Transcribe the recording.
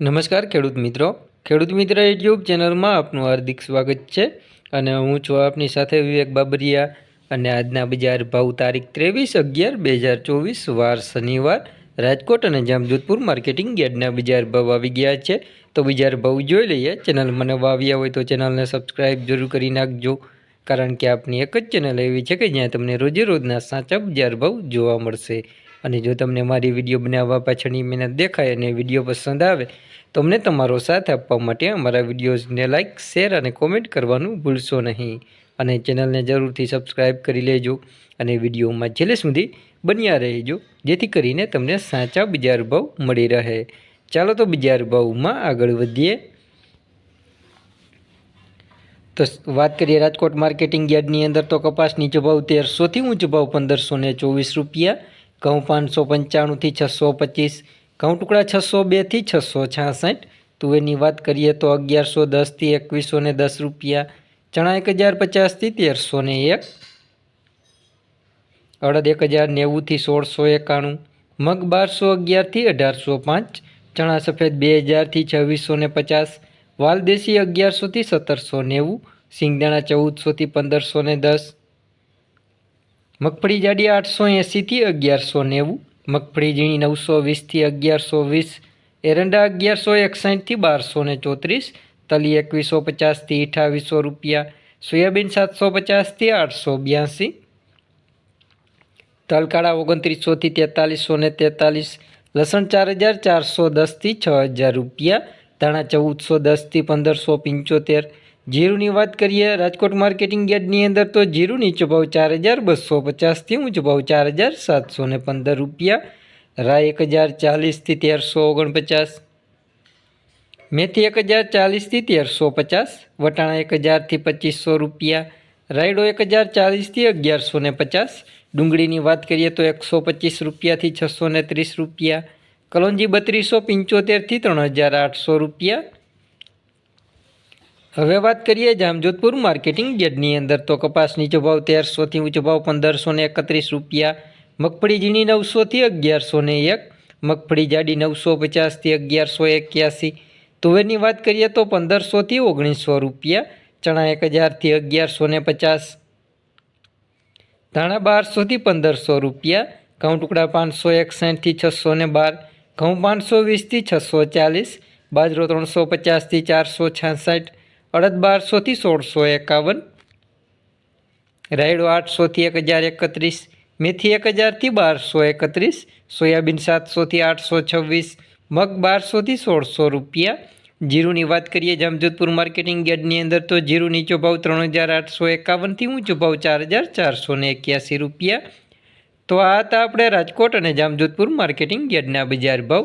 નમસ્કાર ખેડૂત મિત્રો. ખેડૂત મિત્ર યુટ્યુબ ચેનલમાં આપનું હાર્દિક સ્વાગત છે અને હું છું આપની સાથે વિવેક બાબરિયા અને આજના બજાર ભાવ તારીખ ત્રેવીસ અગિયાર બે હજાર ચોવીસ વાર શનિવાર. રાજકોટ અને જામજોધપુર માર્કેટિંગ યાર્ડના બજાર ભાવ આવી ગયા છે. તો બજાર ભાવ જોઈ લઈએ. ચેનલ મને વાવ્યા હોય તો ચેનલને સબસ્ક્રાઈબ જરૂર કરી નાખજો. કારણ કે આપની એક જ ચેનલ એવી છે કે જ્યાં તમને રોજે રોજના સાચા બજાર ભાવ જોવા મળશે. અને જો તમને મારી વીડિયો બનાવવા પાછળની મહેનત દેખાય અને વીડિયો પસંદ આવે તો અમને તમારો સાથ આપવા માટે અમારા વિડીયોઝને લાઇક શેર અને કોમેન્ટ કરવાનું ભૂલશો નહીં. અને ચેનલને જરૂરથી સબસ્ક્રાઈબ કરી લેજો અને વિડીયોમાં છેલ્લે સુધી બન્યા રહેજો, જેથી કરીને તમને સાચા બજાર ભાવ મળી રહે. ચાલો તો બજાર ભાવમાં આગળ વધીએ. તો વાત કરીએ રાજકોટ માર્કેટિંગ યાર્ડની અંદર તો કપાસ નીચો ભાવ તેરસોથી ઊંચો ભાવ પંદરસો ને ચોવીસ રૂપિયા ઘઉં પાંચસો પંચાણુંથી છસો પચીસ ઘઉં ટુકડા છસો બેથી છસો છાસઠ. તુવેરની વાત કરીએ તો અગિયારસો દસથી એકવીસો ને દસ રૂપિયા, ચણા એક હજાર પચાસથી તેરસો ને એક, અડદ એક હજાર નેવુંથી સોળસો એકાણું, મગ બારસો અગિયારથી અઢારસો પાંચ, ચણા સફેદ બે હજારથી છવ્વીસો ને પચાસ, વાલદેશી અગિયારસોથી સત્તરસો નેવું, સિંગદાણા ચૌદસોથી પંદરસો ને દસ મગફળી જાડી આઠસો એંસીથી અગિયારસો નેવું, મગફળી ઝીણી નવસો વીસથી અગિયારસો વીસ, એરંડા અગિયારસો એકસાઠથી બારસો ને ચોત્રીસ, તલી એકવીસો પચાસથી અઠાવીસો રૂપિયા, સોયાબીન સાતસો પચાસથી આઠસો બ્યાસી, તલકાળા ઓગણત્રીસોથી તેતાલીસો ને તેતાલીસ, લસણ ચાર હજાર ચારસો દસથી છ હજાર રૂપિયા, ધાણા ચૌદસો દસથી પંદરસો પંચોતેર જીરુની વાત કરીએ, રાજકોટ માર્કેટિંગ યાર્ડની અંદર તો જીરું નીચો ભાવ ચાર હજાર બસો પચાસથી ઊંચો ભાવ ચાર હજાર સાતસો ને પંદર રૂપિયા, રાય એક હજાર ચાલીસથી તેરસો ઓગણપચાસ, મેથી એક હજાર ચાલીસથી તેરસો પચાસ, વટાણા એક હજારથી પચીસો રૂપિયા, રાયડો એક હજાર ચાલીસથી અગિયારસો ને પચાસ, ડુંગળીની વાત કરીએ તો એકસો પચીસ રૂપિયાથી છસો ને ત્રીસ રૂપિયા, કલોંજી બત્રીસો પંચોતેરથી ત્રણ હજાર આઠસો રૂપિયા હવે વાત કરીએ જામજોધપુર માર્કેટિંગ યાર્ડની અંદર. તો કપાસ નીચો ભાવ તેરસોથી ઊંચો ભાવ પંદરસો ને એકત્રીસ રૂપિયા મગફળી ઝીણી નવસોથી અગિયારસો ને એક મગફળી જાડી નવસો પચાસથી અગિયારસો એક્યાસી. તુવેરની વાત કરીએ તો પંદરસોથી ઓગણીસો રૂપિયા, ચણા એક હજારથી અગિયારસો ને પચાસ. ધાણા બારસોથી પંદરસો રૂપિયા, ઘઉં ટુકડા પાંચસો એકસાઠથી છસો ને બાર, ઘઉં પાંચસો વીસથી છસો ચાલીસ, બાજરો ત્રણસો પચાસથી ચારસો છાસઠ અડદ બારસોથી સોળસો એકાવન. રાયડો આઠસોથી એક હજાર એકત્રીસ. મેથી એક હજારથી બારસો એકત્રીસ. સોયાબીન સાતસોથી આઠસો છવ્વીસ. મગ બારસોથી સોળસો રૂપિયા. જીરુની વાત કરીએ જામજોધપુર માર્કેટિંગ યાર્ડની અંદર તો જીરુ નીચો ભાવ ત્રણ હજાર આઠસો એકાવનથી ઊંચો ભાવ ચાર હજાર ચારસો ને એક્યાસી રૂપિયા. તો આ હતા આપણે રાજકોટ અને જામજોધપુર માર્કેટિંગ યાર્ડના બજાર ભાવ.